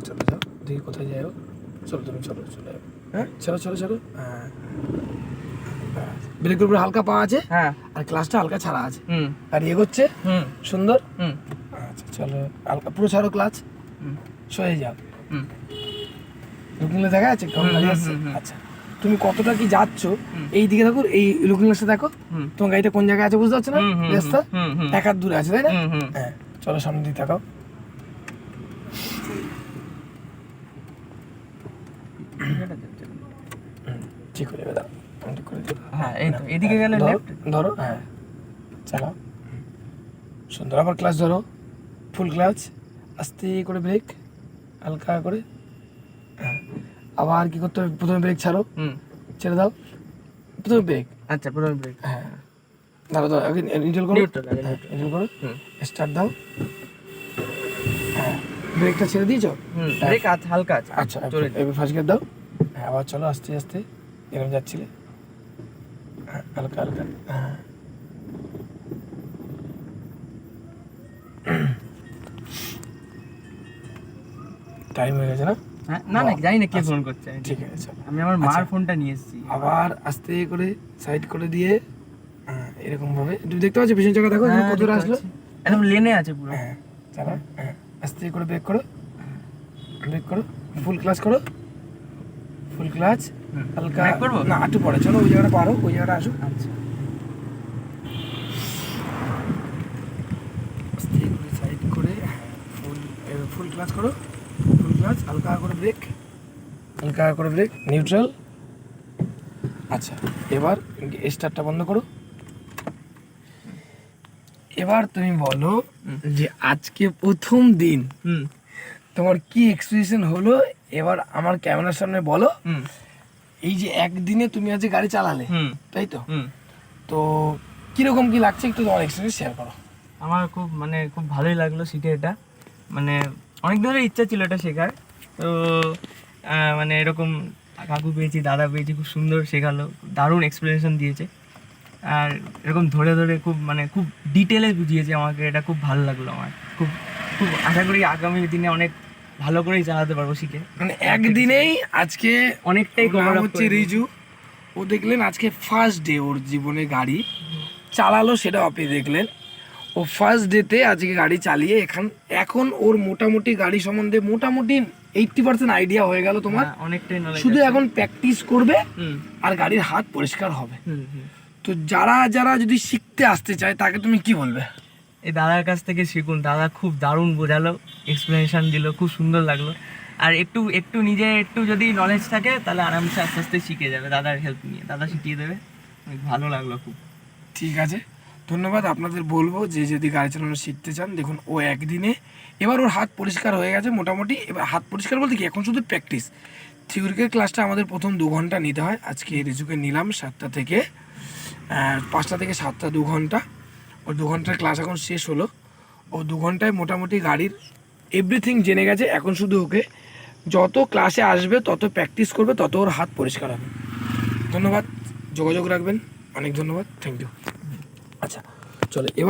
চলো যাও দেখি কোথায় যাও চলো তুমি চলো চলে যাও। হ্যাঁ? চলো চলো চলো হ্যাঁ ব্রেকের উপরে হালকা পা আছে হ্যাঁ। আর ক্লাসটা হালকা ছাড়া আছে। হুম। আর এগোচ্ছে হুম। সুন্দর? হুম। আচ্ছা চলো হালকা পুরো ছাড়ো ক্লাচ হুম। সয়ে যাও। হুম। লুকিংলে দেখা যাচ্ছে? কেমন হুম। আচ্ছা তুমি কতটা কি যাচ্ছ? এই দিকে দেখো এই লুকিং গ্লাসটা দেখো। তোমার গাড়িটা কোন জায়গায় আছে বুঝতে পারছ না? রাস্তা। এক হাত দূরে আছে তাই না? হ্যাঁ চলো সামনে দিয়ে তাকাও হুম, ঠিক হয়ে যাবে দাও করে হ্যাঁ এই তো এদিকে গেলে ধরো, লেফট ধরো হ্যাঁ। চালাও। সুন্দর আবার ক্লাস ধরো। ফুল ক্লাচ আস্তে করে ব্রেক হালকা করে হ্যাঁ। আবার কি করতে হবে? প্রথমে ব্রেক ছাড়ো। হুম। ছেড়ে দাও। প্রথমে ব্রেক আচ্ছা পুরো ব্রেক হ্যাঁ। দাঁড়ো দাও আগে নিউট্রাল করো। হ্যাঁ নিউট্রাল করো। হুম। স্টার্ট দাও। হ্যাঁ ব্রেকটা ছেড়ে দিয়েছ? ব্রেক আছে হালকা আচ্ছা এবার ফার্স্ট গিয়ার দাও। হ্যাঁ আবার চলো আস্তে আস্তে। এরকম যাচ্ছিলে? হ্যাঁ হালকা হালকা। হ্যাঁ টাইম হয়ে গেছে না? হ্যাঁ না না জানি না কে ফোন করছে। ঠিক আছে আমি আমার মার আচ্ছা। ফোনটা নিয়ে এসেছি। আবার আস্তে করে সাইড করে দিয়ে এরকম ভাবে তুমি দেখতে পাচ্ছ পিছন দেখো হ্যাঁ, কত দেখতে আসলো। একদম লেনে আছে পুরো। হ্যাঁ চালা হ্যাঁ আস্তে করে ব্রেক করো। ব্রেক করো ফুল ক্লাস করো। Full clutch. হালকা? না একটু পরে। চলো ওই জায়গাটা পারো ওই জায়গাটা আসো আচ্ছা। সাইড করে ফুল ফুল ক্লাচ করো। ফুল ক্লাচ হালকা করে ব্রেক হালকা করে ব্রেক নিউট্রাল আচ্ছা এবার স্টার্টটা বন্ধ করো। এবার তুমি বলো যে আজকে প্রথম দিন হুম। তোমার কি এক্সপিরিয়েন্স হলো এবার আমার ক্যামেরার সামনে বলো এই যে একদিনে তুমি আজকে গাড়ি চালালে তাই তো? হুম। তো কীরকম কি লাগছে একটু তোমার এক্সপিরিয়েন্স শেয়ার করো। আমার খুব মানে খুব ভালোই লাগল শিখে এটা। মানে অনেক ধরে ইচ্ছা ছিল এটা শেখার। তো মানে এরকম কাকু পেয়েছি দাদা পেয়েছি খুব সুন্দর শেখালো দারুণ এক্সপ্লেনেশন দিয়েছে। আর এরকম ধরে ধরে খুব মানে খুব ডিটেলে বুঝিয়েছে আমাকে এটা খুব ভালো লাগল আমার। খুব খুব আশা করি আগামী দিনে অনেক ভালো করেই চালাতে পারব শিখে। মানে একদিনেই আজকে অনেকটাই up হচ্ছে রিজু। ও দেখলেন আজকে ফার্স্ট ডে ওর জীবনে গাড়ি। চালালো সেটা আপনি দেখলেন। ও ফার্স্ট ডেতে আজকে গাড়ি চালিয়ে এখান এখন ওর মোটামুটি গাড়ি সম্বন্ধে মোটামুটি এইটটি পার্সেন্ট আইডিয়া হয়ে গেল তোমার। হ্যাঁ, অনেকটাই শুধু এখন প্র্যাকটিস করবে আর গাড়ির হাত পরিষ্কার হবে। তো যারা যারা যদি শিখতে আসতে চায় তাকে তুমি কি বলবে? এই দাদার কাছ থেকে শিখুন। দাদা খুব দারুণ বোঝালো এক্সপ্লেনেশন দিল, খুব সুন্দর লাগল। আর একটু একটু নিজে একটু যদি নলেজ থাকে, তাহলে আরামসে আস্তে আস্তে শিখে যাবে দাদার হেল্প নিয়ে। দাদা শিখিয়ে দেবে। ভালো লাগল খুব। ঠিক আছে। ধন্যবাদ, আপনাদের বলব যে যদি গাড়ি চালানো শিখতে চান, দেখুন ও একদিনে, এবার ওর হাত পরিষ্কার হয়ে গেছে মোটামুটি। এবার হাত পরিষ্কার বলতে কি, এখন শুধু প্র্যাকটিস থিওরিক্যাল ক্লাসটা আমাদের প্রথম দু ঘণ্টা নিতে হয়। আজকে রিজুকে নিলাম সাতটা থেকে পাঁচটা থেকে সাতটা দু ঘণ্টা। ও দু ঘণ্টার ক্লাস এখন শেষ হলো। ও দু ঘন্টায় মোটামুটি গাড়ির এভরিথিং জেনে গেছে, এখন শুধু ওকে যত ক্লাসে আসবে, তত প্র্যাকটিস করবে, তত ওর হাত পরিষ্কার হবে। ধন্যবাদ, যোগাযোগ রাখবেন। অনেক ধন্যবাদ থ্যাংক ইউ আচ্ছা চলো, এবার